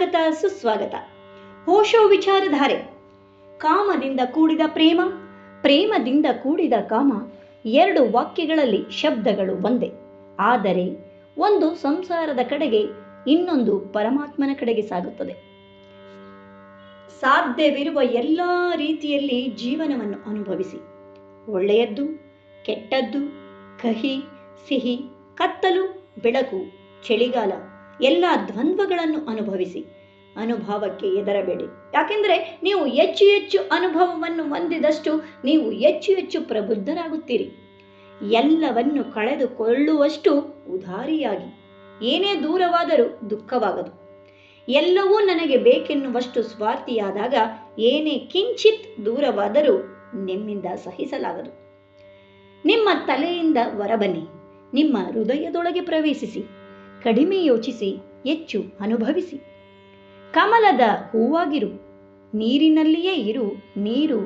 ಸ್ವಾಗತ ಸುಸ್ವಾಗತ. ಓಶೋ ವಿಚಾರಧಾರೆ. ಕಾಮದಿಂದ ಕೂಡಿದ ಪ್ರೇಮ, ಪ್ರೇಮದಿಂದ ಕೂಡಿದ ಕಾಮ, ಎರಡು ವಾಕ್ಯಗಳಲ್ಲಿ ಶಬ್ದಗಳು ಒಂದೇ. ಆದರೆ, ಒಂದು ಸಂಸಾರದ ಕಡೆಗೆ ಇನ್ನೊಂದು ಪರಮಾತ್ಮನ ಕಡೆಗೆ ಸಾಗುತ್ತದೆ. ಸಾಧ್ಯವಿರುವ ಎಲ್ಲ ರೀತಿಯಲ್ಲಿ ಜೀವನವನ್ನು ಅನುಭವಿಸಿ. ಒಳ್ಳೆಯದ್ದು, ಕೆಟ್ಟದ್ದು, ಕಹಿ, ಸಿಹಿ, ಕತ್ತಲು, ಬೆಳಕು, ಚಳಿಗಾಲ ಎಲ್ಲ ದ್ವಂದ್ವಗಳನ್ನು ಅನುಭವಿಸಿ. ಅನುಭವಕ್ಕೆ ಎದರಬೇಡಿ ಯಾಕೆಂದರೆ ನೀವು ಹೆಚ್ಚು ಹೆಚ್ಚು ಅನುಭವವನ್ನು ಹೊಂದಿದಷ್ಟು ನೀವು ಹೆಚ್ಚು ಹೆಚ್ಚು ಪ್ರಬುದ್ಧರಾಗುತ್ತೀರಿ. ಎಲ್ಲವನ್ನು ಕಳೆದುಕೊಳ್ಳುವಷ್ಟು ಉದಾರಿಯಾಗಿ. ಏನೇ ದೂರವಾದರೂ ದುಃಖವಾಗದು. ಎಲ್ಲವೂ ನನಗೆ ಬೇಕೆನ್ನುವಷ್ಟು ಸ್ವಾರ್ಥಿಯಾದಾಗ ಏನೇ ಕಿಂಚಿತ್ ದೂರವಾದರೂ ನಿಮ್ಮಿಂದ ಸಹಿಸಲಾಗದು. ನಿಮ್ಮ ತಲೆಯಿಂದ ಹೊರಬನ್ನಿ. ನಿಮ್ಮ ಹೃದಯದೊಳಗೆ ಪ್ರವೇಶಿಸಿ. ಕಡಿಮೆ ಯೋಚಿಸಿ, ಹೆಚ್ಚು ಅನುಭವಿಸಿ. ಕಮಲದ ಹೂವಾಗಿರು, ನೀರಿನಲ್ಲಿಯೇ ಇರು, ನೀರು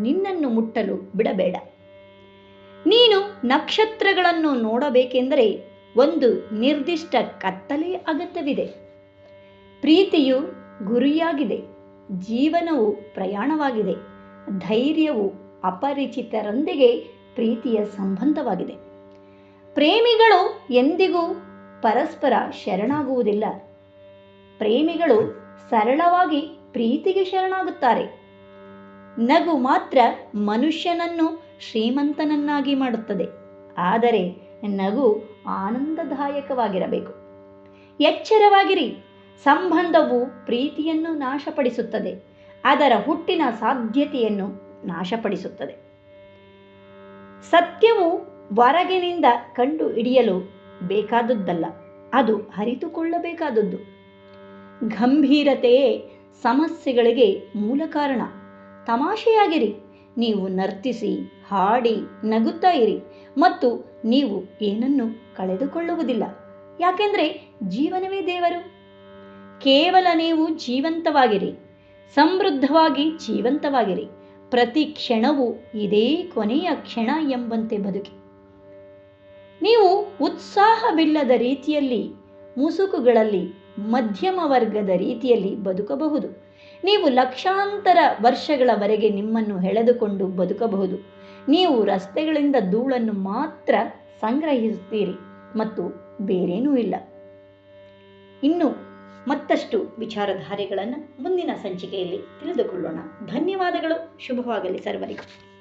ನಿನ್ನನ್ನು ಮುಟ್ಟಲು ಬಿಡಬೇಡ. ನೀನು ನಕ್ಷತ್ರಗಳನ್ನು ನೋಡಬೇಕೆಂದರೆ ಒಂದು ನಿರ್ದಿಷ್ಟ ಕತ್ತಲೆ ಅಗತ್ಯವಿದೆ. ಪ್ರೀತಿಯು ಗುರಿಯಾಗಿದೆ, ಜೀವನವು ಪ್ರಯಾಣವಾಗಿದೆ, ಧೈರ್ಯವು ಅಪರಿಚಿತರೊಂದಿಗೆ ಪ್ರೀತಿಯ ಸಂಬಂಧವಾಗಿದೆ. ಪ್ರೇಮಿಗಳು ಎಂದಿಗೂ ಪರಸ್ಪರ ಶರಣಾಗುವುದಿಲ್ಲ. ಪ್ರೇಮಿಗಳು ಸರಳವಾಗಿ ಪ್ರೀತಿಗೆ ಶರಣಾಗುತ್ತಾರೆ. ನಗು ಮಾತ್ರ ಮನುಷ್ಯನನ್ನು ಶ್ರೀಮಂತನನ್ನಾಗಿ ಮಾಡುತ್ತದೆ. ಆದರೆ ನಗು ಆನಂದದಾಯಕವಾಗಿರಬೇಕು. ಎಚ್ಚರವಾಗಿರಿ. ಸಂಬಂಧವು ಪ್ರೀತಿಯನ್ನು ನಾಶಪಡಿಸುತ್ತದೆ. ಅದರ ಹುಟ್ಟಿನ ಸಾಧ್ಯತೆಯನ್ನು ನಾಶಪಡಿಸುತ್ತದೆ. ಸತ್ಯವು ಹೊರಗಿನಿಂದ ಕಂಡು ಹಿಡಿಯಲು ಬೇಕಾದದ್ದಲ್ಲ. ಅದು ಅರಿತುಕೊಳ್ಳಬೇಕಾದದ್ದು. ಗಂಭೀರತೆಯೇ ಸಮಸ್ಯೆಗಳಿಗೆ ಮೂಲ ಕಾರಣ. ತಮಾಷೆಯಾಗಿರಿ. ನೀವು ನರ್ತಿಸಿ, ಹಾಡಿ, ನಗುತ್ತಾ ಇರಿ. ಮತ್ತು ನೀವು ಏನನ್ನು ಕಳೆದುಕೊಳ್ಳುವುದಿಲ್ಲ. ಯಾಕೆಂದರೆ ಜೀವನವೇ ದೇವರು. ಕೇವಲ ನೀವು ಜೀವಂತವಾಗಿರಿ. ಸಮೃದ್ಧವಾಗಿ ಜೀವಂತವಾಗಿರಿ. ಪ್ರತಿ ಕ್ಷಣವೂ ಇದೇ ಕೊನೆಯ ಕ್ಷಣ ಎಂಬಂತೆ ಬದುಕಿ. ಉತ್ಸಾಹವಿಲ್ಲದ ರೀತಿಯಲ್ಲಿ, ಮುಸುಕುಗಳಲ್ಲಿ, ಮಧ್ಯಮ ವರ್ಗದ ರೀತಿಯಲ್ಲಿ ಬದುಕಬಹುದು. ನೀವು ಲಕ್ಷಾಂತರ ವರ್ಷಗಳವರೆಗೆ ನಿಮ್ಮನ್ನು ಎಳೆದುಕೊಂಡು ಬದುಕಬಹುದು. ನೀವು ರಸ್ತೆಗಳಿಂದ ಧೂಳನ್ನು ಮಾತ್ರ ಸಂಗ್ರಹಿಸುತ್ತೀರಿ ಮತ್ತು ಬೇರೇನೂ ಇಲ್ಲ. ಇನ್ನು ಮತ್ತಷ್ಟು ವಿಚಾರಧಾರೆಗಳನ್ನು ಮುಂದಿನ ಸಂಚಿಕೆಯಲ್ಲಿ ತಿಳಿದುಕೊಳ್ಳೋಣ. ಧನ್ಯವಾದಗಳು. ಶುಭವಾಗಲಿ ಸರ್ವರಿಗೂ.